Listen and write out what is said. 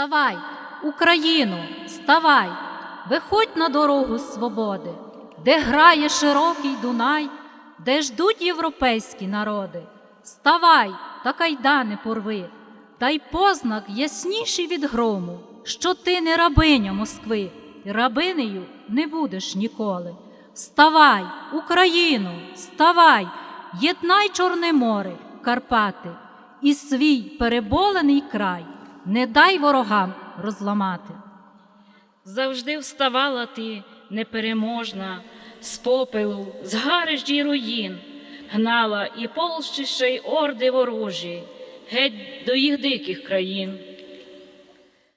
Вставай, Україну, вставай, виходь на дорогу свободи, де грає широкий Дунай, де ждуть європейські народи. Вставай та кайдани порви, дай познак ясніший від грому, що ти не рабиня Москви, і рабинею не будеш ніколи. Вставай, Україну, вставай, єднай Чорне море, Карпати, і свій переболений край, не дай ворогам розламати. Завжди вставала ти непереможна, з попелу, з гарищ руїн, гнала і полщище й орди ворожі, геть до їх диких країн.